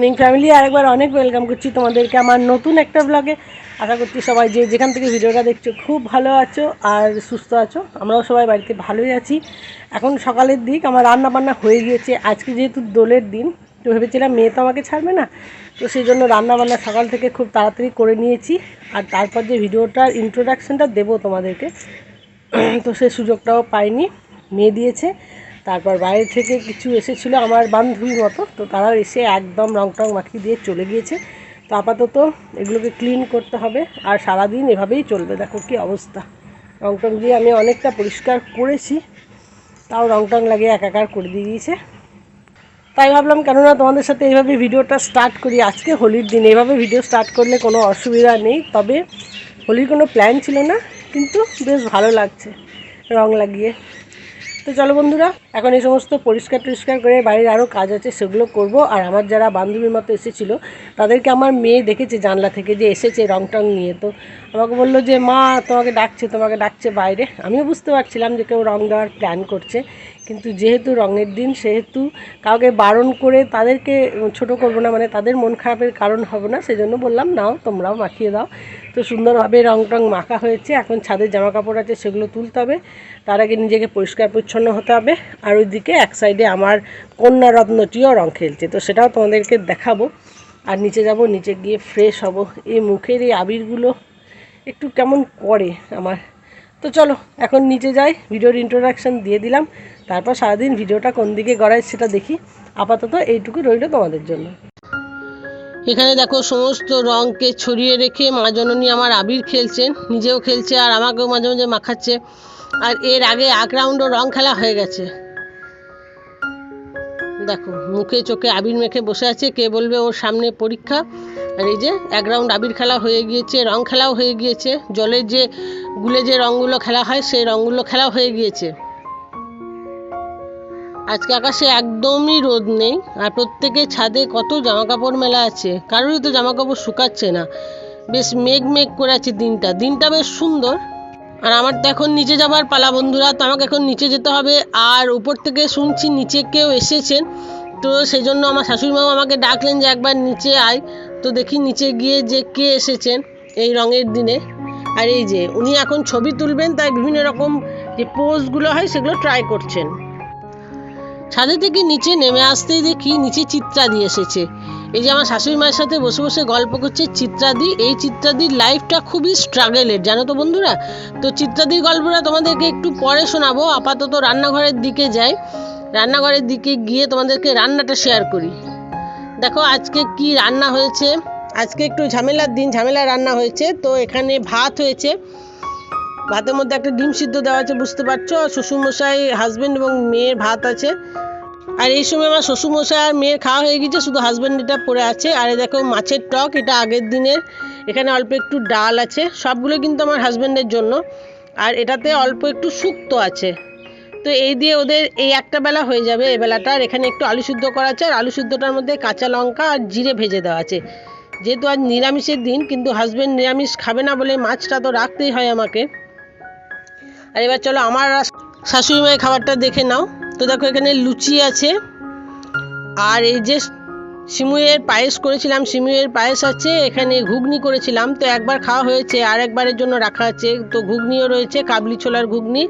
Morning family আরেকবার অনেক welcome করছি তোমাদেরকে আমার নতুন একটা ব্লগে আশা করছি সবাই যে যেখান থেকে ভিডিওটা দেখছ খুব ভালো আছো আর সুস্থ আছো। আমরাও সবাই বাড়িতে ভালোই আছি। এখন সকালের দিক, আমার রান্না বান্না হয়ে গিয়েছে। আজকে যেহেতু দোলের দিন, তো ভেবেছিলাম মেয়ে তো আমাকে ছাড়বে না। তো সেই জন্য রান্না বান্না সকাল থেকে খুব তাড়াতাড়ি করে নিয়েছি। আর তারপর যে ভিডিওটার ইন্ট্রোডাকশনটা দেবো তোমাদেরকে। তো সে সুযোগটাও পাইনি। মেয়ে দিয়েছে। তারপর বাইরে থেকে কিছু এসেছিল আমার বান্ধবীর মতো, তো তারাও এসে একদম রং টং মাখিয়ে দিয়ে চলে গিয়েছে। তো আপাতত এগুলোকে ক্লিন করতে হবে আর সারাদিন এভাবেই চলবে। দেখো কি অবস্থা। রং টং দিয়ে আমি অনেকটা পরিষ্কার করেছি, তাও রং টং লাগিয়ে একাকার করে দিয়ে দিয়েছে তাই ভাবলাম, কেননা তোমাদের সাথে এইভাবে ভিডিওটা স্টার্ট করি। আজকে হোলির দিন, এইভাবে ভিডিও স্টার্ট করলে কোনো অসুবিধা নেই। তবে হোলির কোনো প্ল্যান ছিল না, কিন্তু বেশ ভালো লাগছে রং লাগিয়ে। তো চলো বন্ধুরা, এখন এই সমস্ত পরিষ্কার টরিষ্কার করে বাড়ির আরও কাজ আছে, সেগুলো করব। আর আমার যারা বান্ধবীর মতো এসেছিল, তাদেরকে আমার মেয়ে দেখেছে জানলা থেকে যে এসেছে রং টং নিয়ে। তো আমাকে বলল যে, মা, তোমাকে ডাকছে তোমাকে ডাকছে বাইরে। আমিও বুঝতে পারছিলাম যে কেউ রং দেওয়ার প্ল্যান করছে। কিন্তু যেহেতু রঙের দিন, সেহেতু কাউকে বারণ করে তাদেরকে ছোট করব না মানে তাদের মন খারাপের কারণ হবে না সেই জন্য বললাম, নাও, তোমরাও মাখিয়ে দাও। তো সুন্দরভাবে রং টং মাখা হয়েছে, এখন ছাদের জামা কাপড় আছে, সেগুলো তুলতে হবে। তার আগে নিজেকে পরিষ্কার পরিচ্ছন্ন হতে হবে। আর ওইদিকে এক সাইডে আমার কন্যা রত্নটিও রং খেলছে, তো সেটাও তোমাদেরকে দেখাবো। আর নিচে যাব, নিচে গিয়ে ফ্রেশ হব। এই মুখের এই আবিরগুলো একটু কেমন করে আমার তো চলো, এখন নিচে যাই। ভিডিওর ইন্ট্রোডাকশান দিয়ে দিলাম। তারপর সারাদিন ভিডিওটা কোন দিকে গড়ায় সেটা দেখি। আপাতত এইটুকু রইল তোমাদের জন্য। এখানে দেখো, সমস্ত রঙকে ছড়িয়ে রেখে মা জননী আমার আবির খেলছেন। নিজেও খেলছে আর আমাকেও মাঝে মাঝে মাখাচ্ছে। আর এর আগে এক রাউন্ডও রং খেলা হয়ে গেছে। দেখো, মুখে চোখে আবির মেখে বসে আছে। কে বলবে ওর সামনে পরীক্ষা? আর এই যে এক রাউন্ড আবির খেলা হয়ে গিয়েছে, রং খেলাও হয়ে গিয়েছে। জলের যে গুলে যে রঙগুলো খেলা হয়, সেই রঙগুলো খেলাও হয়ে গিয়েছে। আজকে আকাশে একদমই রোদ নেই, আর প্রত্যেকের ছাদে কত জামা কাপড় মেলা আছে। কারোরই তো জামা কাপড় শুকাচ্ছে না। বেশ মেঘ মেঘ করে আছে দিনটা। দিনটা বেশ সুন্দর। আর আমার তো এখন নিচে যাবার পালা বন্ধুরা, তো আমাকে এখন নিচে যেতে হবে। আর উপর থেকে শুনছি নিচে কেউ এসেছেন, তো সেই জন্য আমার শাশুড়ি মাও আমাকে ডাকলেন যে একবার নিচে আয়। তো দেখি নিচে গিয়ে যে কে এসেছেন এই রঙের দিনে। আর এই যে, উনি এখন ছবি তুলবেন, তাই বিভিন্ন রকম যে পোজগুলো হয়, সেগুলো ট্রাই করছেন। ছাদে থেকে নিচে নেমে আসতেই দেখি নিচে চিত্রাদি এসেছে। এই যে আমার শাশুড়ি মায়ের সাথে বসে বসে গল্প করছে চিত্রাদি। এই চিত্রাদির লাইফটা খুবই স্ট্রাগেলের জানো তো বন্ধুরা? তো চিত্রাদির গল্পটা তোমাদেরকে একটু পরে শোনাবো। আপাতত রান্নাঘরের দিকে যাই। রান্নাঘরের দিকে গিয়ে তোমাদেরকে রান্নাটা শেয়ার করি। দেখো, আজকে কি রান্না হয়েছে? আজকে একটু ঝামেলার দিন ঝামেলা রান্না হয়েছে। তো এখানে ভাত হয়েছে। ভাতের মধ্যে একটা ডিম সিদ্ধ দেওয়া আছে, বুঝতে পারছ? শ্বশুরমশাই হাজব্যান্ড এবং মেয়ের ভাত আছে। আর এই সময় আমার শ্বশুরমশাই আর মেয়ের খাওয়া হয়ে গেছে, শুধু হাজব্যান্ড এটা পড়ে আছে। আর দেখো, মাছের টক, এটা আগের দিনের। এখানে অল্প একটু ডাল আছে। সবগুলো কিন্তু আমার হাজব্যান্ডের জন্য। আর এটাতে অল্প একটু শুক্তো আছে। তো এই দিয়ে ওদের এই একটা বেলা হয়ে যাবে এই বেলাটা। আর এখানে একটু আলু সিদ্ধ করা আছে, আর আলু সিদ্ধটার মধ্যে কাঁচা লঙ্কা আর জিরে ভেজে দেওয়া আছে। যেহেতু আজ নিরামিষের দিন, কিন্তু হাজব্যান্ড নিরামিষ খাবে না বলে মাছটা তো রাখতেই হয় আমাকে। আর এবার চলো আমার শাশুড়ি মায়ের খাবারটা দেখে নাও। তো দেখো এখানে লুচি আছে, আর এই যে সিমুয়ের পায়েস করেছিলাম, সিমুয়ের পায়েস আছে, এখানে ঘুগনি করেছিলাম, তো একবার খাওয়া হয়েছে আর একবারের জন্য রাখা আছে, তো ঘুগনিও রয়েছে, কাবলি ছোলার ঘুগনি,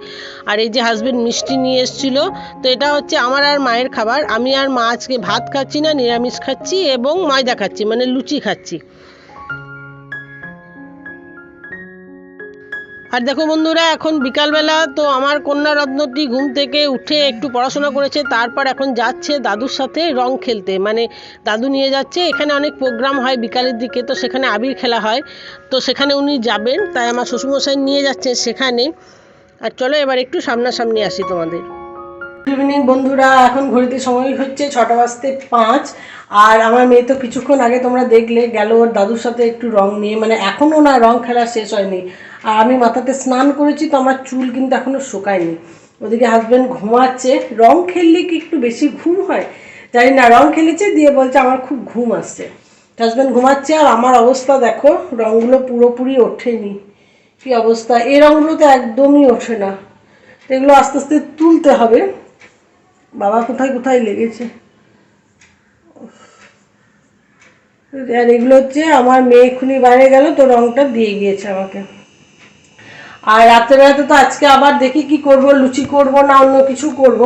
আর এই যে হাজব্যান্ড মিষ্টি নিয়ে এসেছিল, তো এটা হচ্ছে আমার আর মায়ের খাবার, আমি আর মা আজকে ভাত খাচ্ছি না, নিরামিষ খাচ্ছি এবং ময়দা খাচ্ছি মানে লুচি খাচ্ছি। আর দেখো বন্ধুরা, এখন বিকালবেলা, তো আমার কন্যা রত্নটি ঘুম থেকে উঠে একটু পড়াশোনা করেছে, তারপর এখন যাচ্ছে দাদুর সাথে রং খেলতে। মানে দাদু নিয়ে যাচ্ছে, এখানে অনেক প্রোগ্রাম হয় বিকালের দিকে, তো সেখানে আবির খেলা হয়। তো সেখানে উনি যাবেন, তাই আমার শ্বশুরমশাই নিয়ে যাচ্ছে সেখানে। আর চলো এবার একটু সামনাসামনি আসি তোমাদের। ইভিনিং বন্ধুরা। এখন ঘড়িতে সময় হচ্ছে ছটা বাজতে পাঁচ। আর আমার মেয়ে তো কিছুক্ষণ আগে তোমরা দেখলে, গেল ওর দাদুর সাথে একটু রং নিয়ে। মানে এখনও না রং খেলা শেষ হয়নি। আর আমি মাথাতে স্নান করেছি, তো আমার চুল কিন্তু এখনও শুকায়নি। ওদিকে হাজব্যান্ড ঘুমাচ্ছে। রং খেললে কি একটু বেশি ঘুম হয়? জানি না, রং খেলেছে দিয়ে বলছে আমার খুব ঘুম আসছে। হাজব্যান্ড ঘুমাচ্ছে, আর আমার অবস্থা দেখো রঙগুলো পুরোপুরি ওঠেনি। কি অবস্থা? এই রঙগুলো তো একদমই ওঠে না। এগুলো আস্তে আস্তে তুলতে হবে। বাবা কোথায় কোথায় লেগেছে? আর এগুলো হচ্ছে আমার মেয়ে এক্ষুনি বাইরে গেল, তো রংটা দিয়ে গিয়েছে আমাকে। আর রাত্রেবেলাতে তো আজকে আবার দেখি কি করব, লুচি করব না অন্য কিছু করব।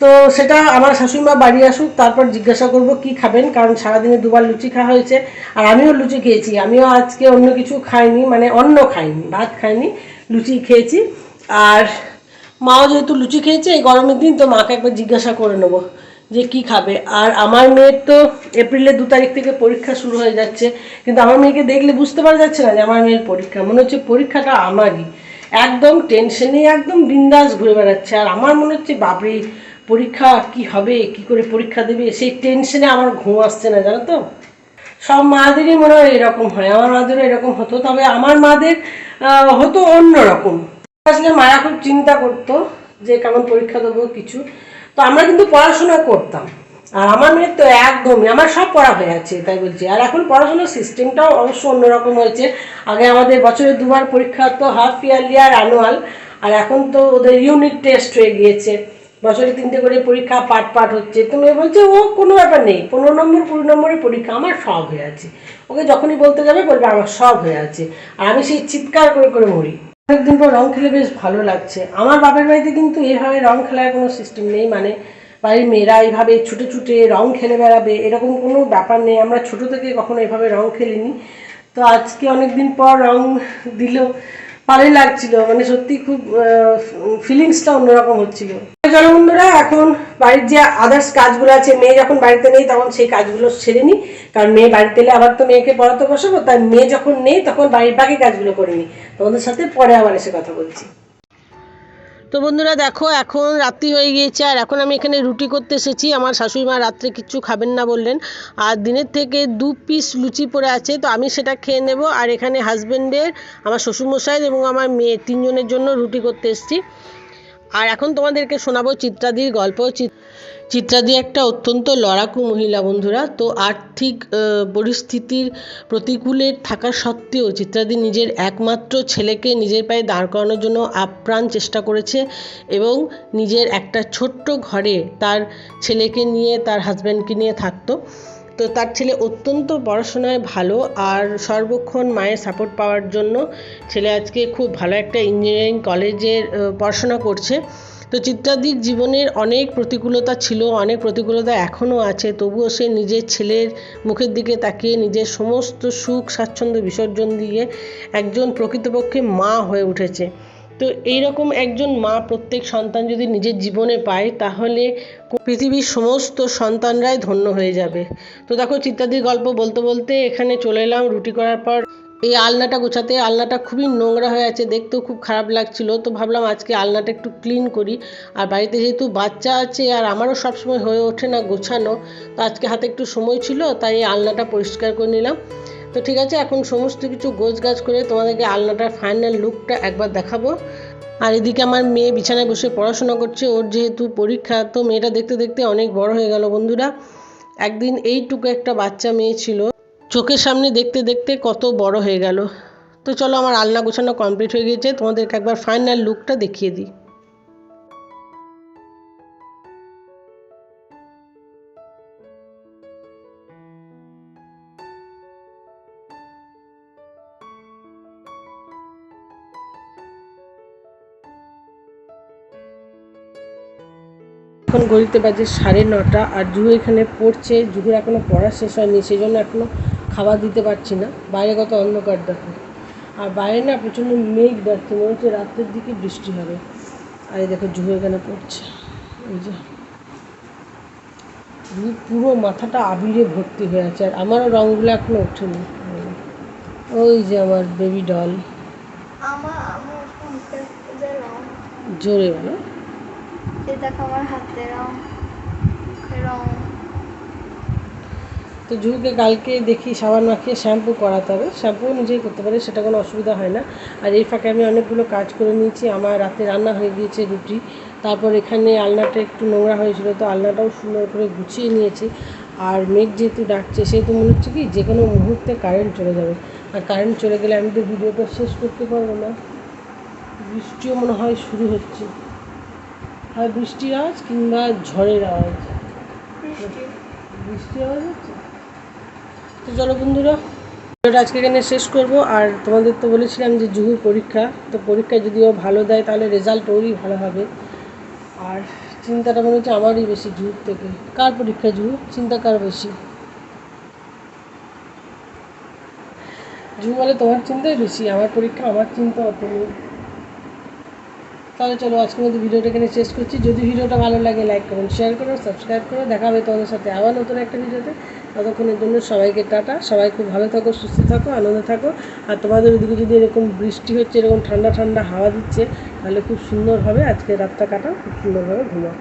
তো সেটা আমার শাশুড়িমা বাড়ি আসুক, তারপর জিজ্ঞাসা করব কি খাবেন, কারণ সারাদিনে দুবার লুচি খাওয়া হয়েছে, আর আমিও লুচি খেয়েছি। আমিও আজকে অন্য কিছু খাইনি মানে অন্য খাইনি, ভাত খাইনি, লুচি খেয়েছি। আর মাও যেহেতু লুচি খেয়েছে, এই গরমের দিন তো মাকে একবার জিজ্ঞাসা করে নেব যে কি খাবে। আর আমার মেয়ের তো এপ্রিলের দু তারিখ থেকে পরীক্ষা শুরু হয়ে যাচ্ছে, কিন্তু আমার মেয়েকে দেখলে বুঝতে পারা যাচ্ছে না যে আমার মেয়ের পরীক্ষা। মনে হচ্ছে পরীক্ষাটা আমারই। একদম টেনশনে একদম বিন্দাস ঘুরে বেড়াচ্ছে। আর আমার মনে হচ্ছে, বাপরে, পরীক্ষা কি হবে? কি করে পরীক্ষা দেবে? সেই টেনশনে আমার ঘুম আসছে না, জানো তো? সব মাদেরই মনে হয় এরকম হয়। আমার মাদেরও এরকম হতো। তবে আমার মাদের হতো অন্য রকম। আসলে মায়া খুব চিন্তা করতো যে কেমন পরীক্ষা দেবো কিছু। তো আমরা কিন্তু পড়াশোনা করতাম। আর আমার মেয়ের তো একদমই, আমার সব পড়া হয়ে আছে, তাই বলছি। আর এখন পড়াশোনার সিস্টেমটাও অবশ্য অন্যরকম হয়েছে। আগে আমাদের বছরে দুবার পরীক্ষা হতো হাফ ইয়ারলি আর অ্যানুয়াল আর এখন তো ওদের ইউনিট টেস্ট হয়ে গিয়েছে। বছরে তিনটে করে পরীক্ষা, পাট পাট হচ্ছে। তো মেয়ে বলছে, ও, কোনো ব্যাপার নেই। পনেরো নম্বর, কুড়ি নম্বরের পরীক্ষা আমার সব হয়ে আছে। ওকে যখনই বলতে যাবে বলবে, আমার সব হয়ে আছে। আর আমি সেই চিৎকার করে করে মরি। অনেকদিন পর রং খেলে বেশ ভালো লাগছে। আমার বাপের বাড়িতে কিন্তু এভাবে রং খেলার কোনো সিস্টেম নেই মানে বাড়ির মেয়েরা এইভাবে ছুটে ছুটে রং খেলে বেড়াবে, এরকম কোনো ব্যাপার নেই। আমরা ছোটো থেকে কখনো এভাবে রং খেলিনি। তো আজকে অনেকদিন পর রং দিল ভালোই লাগছিল মানে সত্যি খুব ফিলিংসটা অন্যরকম হচ্ছিল। চলো বন্ধুরা, এখন বাড়ির যে আদার্স কাজগুলো আছে, মেয়ে যখন বাড়িতে নেই তখন সেই কাজগুলো সেরে নিই। কারণ মেয়ে বাড়িতে এলে আবার তো মেয়েকে পড়াতে বসাবো তাই মেয়ে যখন নেই তখন বাড়ির বাকি কাজগুলো করে নিই। তোমাদের সাথে পরে আবার এসে কথা বলছি। তো বন্ধুরা দেখো, এখন রাত্রি হয়ে গিয়েছে, আর এখন আমি এখানে রুটি করতে এসেছি। আমার শাশুড়ি মা রাত্রে কিচ্ছু খাবেন না বললেন। আর দিনের থেকে দু পিস লুচি পড়ে আছে, তো আমি সেটা খেয়ে নেব। আর এখানে হাজব্যান্ডের আমার শ্বশুরমশাইয়ের এবং আমার মেয়ে তিনজনের জন্য রুটি করতে এসেছি। আর এখন তোমাদেরকে শোনাবো চিত্রাদির গল্প। চিত- চিত্রাদি একটা অত্যন্ত লড়াকু মহিলা বন্ধুরা, তো আর্থিক পরিস্থিতির প্রতিকূলে থাকা সত্ত্বেও চিত্রাদি নিজের একমাত্র ছেলেকে নিজের পায়ে দাঁড় করানোর জন্য আপ্রাণ চেষ্টা করেছে এবং নিজের একটা ছোট্ট ঘরে তার ছেলেকে নিয়ে, তার হাজব্যান্ডকে নিয়ে থাকতো। তো তার ছেলে অত্যন্ত পড়াশোনায় ভালো আর সর্বক্ষণ মায়ের সাপোর্ট পাওয়ার জন্য ছেলে আজকে খুব ভালো একটা ইঞ্জিনিয়ারিং কলেজের পড়াশোনা করছে। তো চিত্রাদির জীবনের অনেক প্রতিকূলতা ছিল, অনেক প্রতিকূলতা এখনও আছে। তবুও সে নিজের ছেলের মুখের দিকে তাকিয়ে নিজের সমস্ত সুখ, স্বাচ্ছন্দ্য বিসর্জন দিয়ে একজন প্রকৃতপক্ষে মা হয়ে উঠেছে। তো এইরকম একজন মা প্রত্যেক সন্তান যদি নিজের জীবনে পায়, তাহলে পৃথিবীর সমস্ত সন্তানরাই ধন্য হয়ে যাবে। তো দেখো চিত্রাদির গল্প বলতে বলতে এখানে চলে এলাম রুটি করার পর। এই আলনাটা গোছাতে, আলনাটা খুবই নোংরা হয়ে আছে, দেখতেও খুব খারাপ লাগছিল। তো ভাবলাম আজকে আলনাটা একটু ক্লিন করি। আর বাড়িতে যেহেতু বাচ্চা আছে, আর আমারও সবসময় হয়ে ওঠে না গোছানো, তো আজকে হাতে একটু সময় ছিল, তাই এই আলনাটা পরিষ্কার করে নিলাম। তো ঠিক আছে, এখন সমস্ত কিছু গোছ গাছ করে তোমাদেরকে আলনাটার ফাইনাল লুকটা একবার দেখাবো। আর এদিকে আমার মেয়ে বিছানায় বসে পড়াশোনা করছে, ওর যেহেতু পরীক্ষা, তো মেয়েটা দেখতে দেখতে অনেক বড় হয়ে গেল বন্ধুরা। একদিন এইটুকু একটা বাচ্চা মেয়ে ছিল, চোখের সামনে দেখতে দেখতে কত বড় হয়ে গেল। তো চলো আমার আলনা গোছানো কমপ্লিট হয়ে গিয়েছে, তোমাদেরকে একবার ফাইনাল লুকটা দেখিয়ে দিই। এখন ঘড়িতে বাজে সাড়ে নটা আর জুহু এখানে পড়ছে। জুহুর এখনও পড়া শেষ হয়নি সেই জন্য এখনও খাবার দিতে পারছি না। বাইরে কত অন্ধকার দেখো। আর বাইরে না প্রচণ্ড মেঘ ডাকছে মনে হচ্ছে রাত্রের দিকে বৃষ্টি হবে। আর এই দেখো জুহু এখানে পড়ছে। এই যে পুরো মাথাটা আবিরে ভর্তি হয়ে আছে আর আমারও রঙগুলো এখনও ওঠেনি। ওই যে আমার বেবি ডল জোরে বলো। তো জুকে কালকে দেখি সাবান মাখিয়ে শ্যাম্পু করাতে হবে। শ্যাম্পু নিজেই করতে পারে, সেটা কোনো অসুবিধা হয় না। আর এই ফাঁকে আমি অনেকগুলো কাজ করে নিয়েছি। আমার রাতে রান্না হয়ে গিয়েছে রুটি। তারপর এখানে আলনাটা একটু নোংরা হয়েছিল, তো আলনাটাও সুন্দর করে গুছিয়ে নিয়েছি। আর মেঘ যেহেতু ডাকছে, সেহেতু মনে হচ্ছে কি যে কোনো মুহূর্তে কারেন্ট চলে যাবে। আর কারেন্ট চলে গেলে আমি তো ভিডিওটা শেষ করতে পারব না। বৃষ্টিও মনে হয় শুরু হচ্ছে। হয় বৃষ্টির আওয়াজ কিংবা ঝড়ের আওয়াজ? বৃষ্টি। আওয়াজ হচ্ছে? তো চলো বন্ধুরা ভিডিওটা আজকে এখানে শেষ করব। আর তোমাদের তো বলেছিলাম যে জুহুর পরীক্ষা তো পরীক্ষা যদি ও ভালো দেয় তাহলে রেজাল্ট ওরই ভালো হবে। আর চিন্তাটা মনে হচ্ছে আমারই বেশি জুহুর থেকে। কার পরীক্ষা জুহু? চিন্তা কার বেশি? জুহু বলে তোমার চিন্তাই বেশি আমার পরীক্ষা আমার চিন্তা অত নেই। তাহলে চলো আজকের মধ্যে ভিডিওটা এখানে শেষ করছি। যদি ভিডিওটা ভালো লাগে লাইক করুন শেয়ার করুন সাবস্ক্রাইব করো দেখা হবে তোমাদের সাথে আবার নতুন একটা ভিডিওতে। ততক্ষণের জন্য সবাইকে টাটা। সবাই খুব ভালো থাকো, সুস্থ থাকো, আনন্দে থাকো। আর তোমাদের ওদিকে যদি এরকম বৃষ্টি হচ্ছে, এরকম ঠান্ডা ঠান্ডা হাওয়া দিচ্ছে, তাহলে খুব সুন্দর হবে। আজকে রাতটা কাটাও, খুব সুন্দরভাবে ঘুমাও।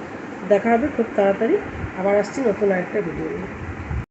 দেখা হবে খুব তাড়াতাড়ি। আবার আসছি নতুন আরেকটা ভিডিও নিয়ে।